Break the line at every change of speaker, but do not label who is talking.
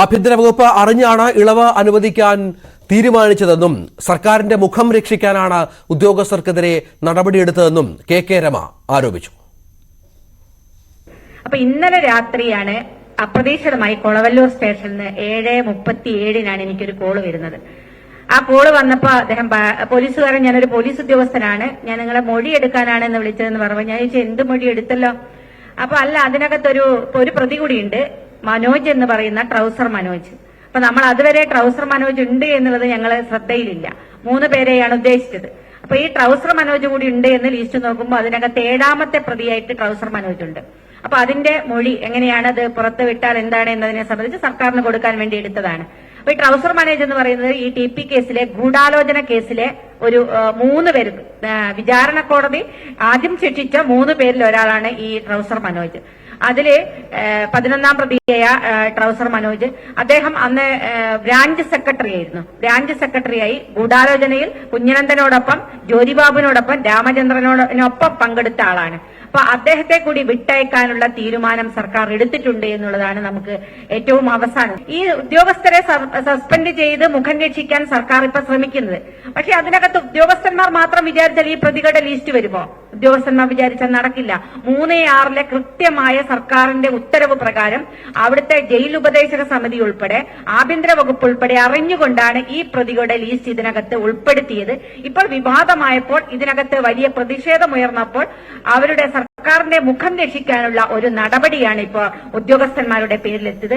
ആഭ്യന്തര വകുപ്പ് അറിഞ്ഞാണ് ഇളവ് അനുവദിക്കാൻ തീരുമാനിച്ചതെന്നും സർക്കാരിന്റെ മുഖം രക്ഷിക്കാനാണ് ഉദ്യോഗസ്ഥർക്കെതിരെ നടപടിയെടുത്തതെന്നും കെ കെ രമ ആരോപിച്ചു.
അപ്പൊ ഇന്നലെ രാത്രിയാണ് അപ്രതീക്ഷിതമായി കൊളവല്ലൂർ സ്റ്റേഷനിൽ നിന്ന് ഏഴ് മുപ്പത്തി ഏഴിനാണ് എനിക്കൊരു കോൾ വരുന്നത്. ആ കോൾ വന്നപ്പോ അദ്ദേഹം പോലീസുകാരൻ ഞാനൊരു പോലീസ് ഉദ്യോഗസ്ഥനാണ്. ഞാൻ നിങ്ങളെ മൊഴി എടുക്കാനാണ് എന്ന് വിളിച്ചതെന്ന് പറഞ്ഞു. ഞാൻ ചോദിച്ചു എന്ത് മൊഴി എടുത്തല്ലോ? അപ്പൊ അല്ല അതിനകത്തൊരു ഒരു പ്രതി കൂടിയുണ്ട്. മനോജ് എന്ന് പറയുന്ന ട്രൗസർ മനോജ്. അപ്പൊ നമ്മൾ അതുവരെ ട്രൗസർ മനോജ് ഉണ്ട് എന്നുള്ളത് ഞങ്ങളെ ശ്രദ്ധയിലില്ല. മൂന്ന് പേരെയാണ് ഉദ്ദേശിച്ചത്. അപ്പൊ ഈ ട്രൗസർ മനോജ് കൂടി ഉണ്ട് എന്ന് ലിസ്റ്റ് നോക്കുമ്പോൾ അതിനകത്ത് ഏഴാമത്തെ പ്രതിയായിട്ട് ട്രൗസർ മനോജ് ഉണ്ട്. അപ്പൊ അതിന്റെ മൊഴി എങ്ങനെയാണ് അത് പുറത്ത് വിട്ടാൽ എന്താണ് എന്നതിനെ സംബന്ധിച്ച് സർക്കാരിന് കൊടുക്കാൻ വേണ്ടി എടുത്തതാണ്. അപ്പൊ ഈ ട്രൗസർ മനോജ് എന്ന് പറയുന്നത് ഈ ടി പി കേസിലെ ഗൂഢാലോചന കേസിലെ ഒരു മൂന്ന് പേര് വിചാരണ കോടതി ആദ്യം ശിക്ഷിച്ച മൂന്ന് പേരിൽ ഒരാളാണ് ഈ ട്രൗസർ മനോജ്. അതിൽ പതിനൊന്നാം പ്രതിയായ ട്രൗസർ മനോജ്. അദ്ദേഹം അന്ന് ബ്രാഞ്ച് സെക്രട്ടറി ആയിരുന്നു. ബ്രാഞ്ച് സെക്രട്ടറിയായി ഗൂഢാലോചനയിൽ കുഞ്ഞനന്ദനോടൊപ്പം ജ്യോതിബാബുവിനോടൊപ്പം രാമചന്ദ്രനോടൊപ്പം പങ്കെടുത്ത ആളാണ്. അപ്പൊ അദ്ദേഹത്തെ കൂടി വിട്ടയക്കാനുള്ള തീരുമാനം സർക്കാർ എടുത്തിട്ടുണ്ട് എന്നുള്ളതാണ് നമുക്ക് ഏറ്റവും അവസാനം. ഈ ഉദ്യോഗസ്ഥരെ സസ്പെൻഡ് ചെയ്ത് മുഖം രക്ഷിക്കാൻ സർക്കാർ ഇപ്പൊ ശ്രമിക്കുന്നത്. പക്ഷെ അതിനകത്ത് ഉദ്യോഗസ്ഥന്മാർ മാത്രം വിചാരിച്ചാൽ ഈ പ്രതികളുടെ ലിസ്റ്റ് വരുമോ? ഉദ്യോഗസ്ഥന്മാർ വിചാരിച്ചാൽ നടക്കില്ല. മൂന്ന് ആറിലെ കൃത്യമായ സർക്കാരിന്റെ ഉത്തരവ് പ്രകാരം അവിടുത്തെ ജയിൽ ഉപദേശക സമിതി ഉൾപ്പെടെ ആഭ്യന്തര വകുപ്പ് ഉൾപ്പെടെ അറിഞ്ഞുകൊണ്ടാണ് ഈ പ്രതികളുടെ ലിസ്റ്റ് ഇതിനകത്ത് ഉൾപ്പെടുത്തിയത്. ഇപ്പോൾ വിവാദമായപ്പോൾ ഇതിനകത്ത് വലിയ പ്രതിഷേധമുയർന്നപ്പോൾ അവരുടെ സർക്കാരിന്റെ മുഖം രക്ഷിക്കാനുള്ള ഒരു നടപടിയാണ് ഇപ്പോൾ ഉദ്യോഗസ്ഥന്മാരുടെ പേരിലെത്തിയത്.